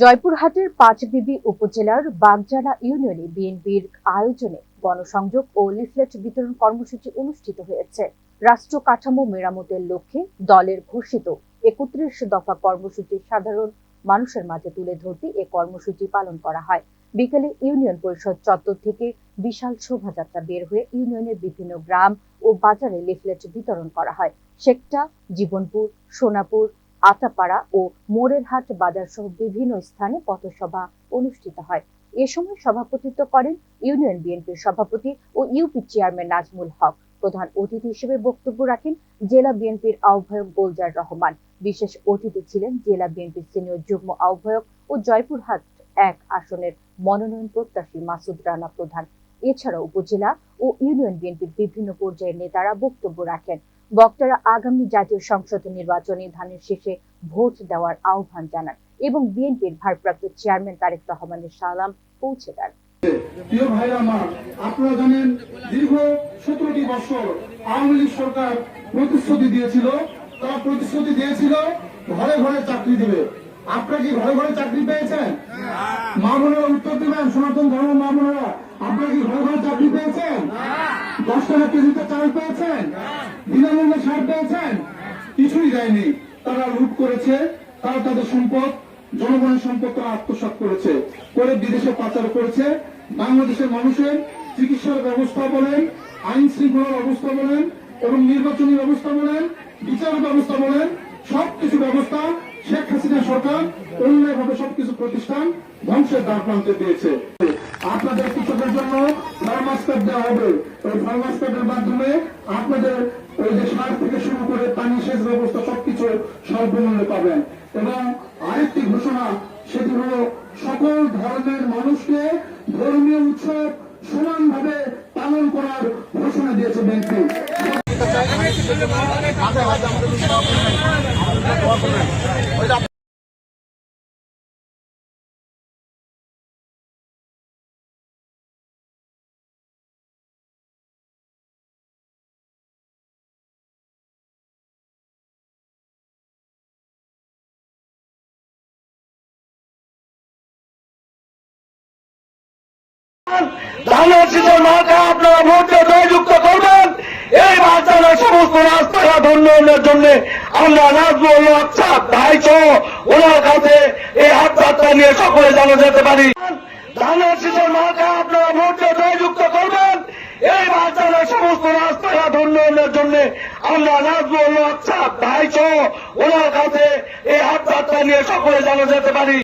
জয়পুরহাটের পাঁচবিবি উপজেলার বাগজারা ইউনিয়নে বিএনপির আয়োজনে গণসংযোগ ও লিফলেট বিতরণ কর্মসূচি অনুষ্ঠিত হয়েছে। রাষ্ট্র কাঠামো মেরামতের লক্ষ্যে দলের ঘোষিত একত্রিশ দফা কর্মসূচি সাধারণ মানুষের মাঝে তুলে ধরতে এ কর্মসূচি পালন করা হয়। বিকেলে ইউনিয়ন পরিষদ চত্বর থেকে বিশাল শোভাযাত্রা বের হয়ে ইউনিয়নের বিভিন্ন গ্রাম ও বাজারে লিফলেট বিতরণ করা হয়। শেকটা জীবনপুর, সোনাপুর আতাপাড়া ও মোড়েরহাট বাজার সহ বিভিন্ন স্থানে পথসভা অনুষ্ঠিত হয়। এ সময় সভাপতিত্ব করেন ইউনিয়ন বিএনপির সভাপতি ও ইউপি চেয়ারম্যান নাজমুল হক। প্রধান অতিথি হিসেবে বক্তব্য রাখেন জেলা বিএনপির আহ্বায়ক গোলজার রহমান। বিশেষ অতিথি ছিলেন জেলা বিএনপির সিনিয়র যুগ্ম আহ্বায়ক ও জয়পুরহাট এক আসনের মনোনয়ন প্রত্যাশী মাসুদ রানা প্রধান। এছাড়া উপজেলা ও ইউনিয়ন বিএনপির বিভিন্ন পর্যায়ের নেতারা বক্তব্য রাখেন। বক্তারা আগামী জাতীয় সংসদ নির্বাচনে ধানের শেষে ভোট দেওয়ার আহ্বান জানান এবং বিএনপির ভারপ্রাপ্ত চেয়ারম্যান তারেক রহমানের সালাম পৌঁছে দেন। প্রিয় ভাইরা আমার আপনারা জানেন দীর্ঘ সতেরোটি বছর আওয়ামী লীগ সরকার প্রতিশ্রুতি দিয়েছিল তারা প্রতিশ্রুতি দিয়েছিল ঘরে ঘরে চাকরি দিবে। আপনারা কি ঘরে ঘরে চাকরি পেয়েছেন? মা বোনেরা উত্তর দিবেন সনাতন ধর্ম মা বোনেরা। আপনারা কি ঘরে ঘরে চাকরি পেয়েছেন? দশ টাকা কেজিতে চাল পেয়েছেন? বিনামূল্যে সার পেয়েছেন? কিছুই দেয়নি। তারা লুট করেছে তারা তাদের সম্পদ জনগণের সম্পদ তারা আত্মসাৎ করেছে। করে বিদেশে পাচার করেছে। বাংলাদেশের মানুষের চিকিৎসার ব্যবস্থা বলেন আইন শৃঙ্খলার ব্যবস্থা বলেন এবং নির্বাচনী ব্যবস্থা বলেন বিচার ব্যবস্থা বলেন সবকিছু ব্যবস্থা হাসিনা সরকার অন্যায়ভাবে সবকিছু প্রতিষ্ঠান ধ্বংসের দ্বার প্রান্তে দিয়েছে। আপনাদের কৃষকের জন্য ফার্মাস কার্ড দেওয়া হবে। ওই ফার্মাস কার্ডের মাধ্যমে আপনাদের ওই যে সার থেকে শুরু করে পানি সেচ ব্যবস্থা সবকিছু স্বল্পমূল্যে পাবেন। এবং আরেকটি ঘোষণা, সেটি হলো সকল ধর্মের মানুষকে ধর্মীয় উৎসব সমানভাবে পালন করার ঘোষণা দিয়েছে ব্যাংকটি ধানের শীষের মার্কা আপনারা ভোটে জয়যুক্ত করবেন। এই এই হাত যাত্রা নিয়ে সকলে জানা যেতে পারি। ধানের শীষের মার্কা আপনারা ভোটে জয়যুক্ত করবেন। এই বাচ্চাদের এই হাত যাত্রা নিয়ে সকলে জানা যেতে পারি।